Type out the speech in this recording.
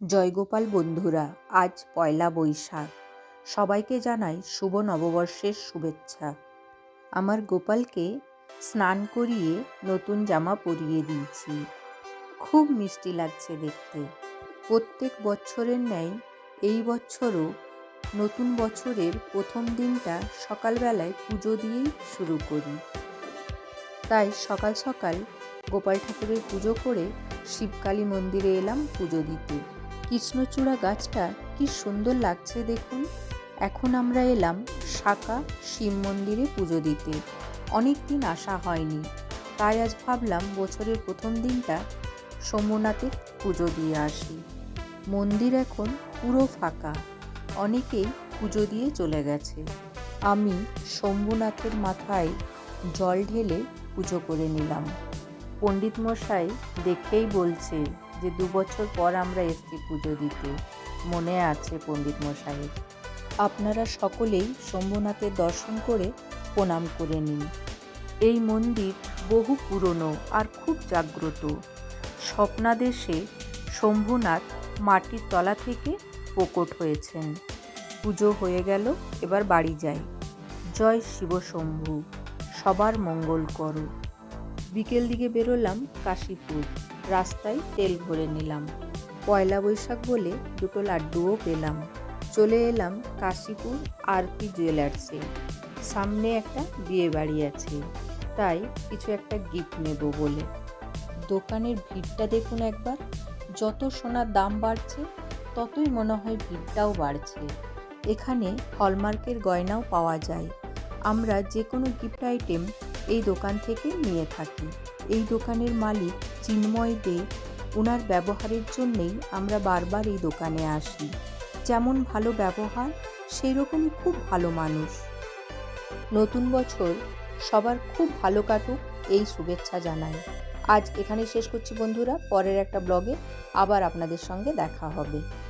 জয়গোপাল বন্ধুরা, আজ পয়লা বৈশাখ। সবাইকে জানাই শুভ নববর্ষের শুভেচ্ছা। আমার গোপালকে স্নান করিয়ে নতুন জামা পরিয়ে দিয়েছি। খুব মিষ্টি লাগছে দেখতে। প্রত্যেক বছরের ন্যায় এই বছরও নতুন বছরের প্রথম দিনটা সকালবেলায় পুজো দিয়েই শুরু করি। তাই সকাল সকাল গোপাল ঠাকুরের পুজো করে শিবকালী মন্দিরে এলাম পুজো দিতে। কৃষ্ণচূড়া গাছটা কি সুন্দর লাগছে দেখুন। এখন আমরা এলাম শাখা শিব মন্দিরে পুজো দিতে। অনেক দিন আসা হয়নি। তাই আজ ভাবলাম বছরের প্রথম দিনটা সোমনাথের পুজো দিয়ে আসি। মন্দির এখন পুরো ফাঁকা। অনেকেই পুজো দিয়ে চলে গেছে। আমি শম্ভুনাথের মাথায় জল ঢেলে পুজো করে নিলাম। পণ্ডিত মশাই দেখেই বলছে যে দু বছর পর আমরা এসছি পুজো দিতে। মনে আছে পণ্ডিত মশাইয়ের। আপনারা সকলেই শম্ভুনাথের দর্শন করে প্রণাম করে নিন। এই মন্দির বহু পুরনো আর খুব জাগ্রত। স্বপ্নাদেশে শম্ভুনাথ মাটির তলা থেকে প্রকট হয়েছেন। পুজো হয়ে গেল, এবার বাড়ি যাই। জয় শিবশম্ভু সবার মঙ্গল করো। বিকেল দিকে বেরোলাম কাশীপুর। রাস্তায় তেল ভরে নিলাম। পয়লা বৈশাখ বলে দুটো লাড্ডুও পেলাম। চলে এলাম কাশীপুর আরপি জুয়েলার্সে। সামনে একটা বিয়ে বাড়ি আছে। তাই কিছু একটা গিফট নেব বলে। দোকানের ভিড়টা দেখুন একবার। যত সোনার দাম বাড়ছে, ততই মনে হয় ভিড়টাও বাড়ছে। এখানে হলমার্কের গয়নাও পাওয়া যায়। আমরা যে কোনো গিফট আইটেম এই দোকান থেকে নিয়ে থাকি। এই দোকানের মালিক চিন্ময় দে। ওনার ব্যবহারের জন্যেই আমরা বারবার এই দোকানে আসি। যেমন ভালো ব্যবহার সেই রকমই খুব ভালো মানুষ। নতুন বছর সবার খুব ভালো কাটুক এই শুভেচ্ছা জানাই। আজ এখানে শেষ করছি বন্ধুরা, পরের একটা ব্লগে আবার আপনাদের সঙ্গে দেখা হবে।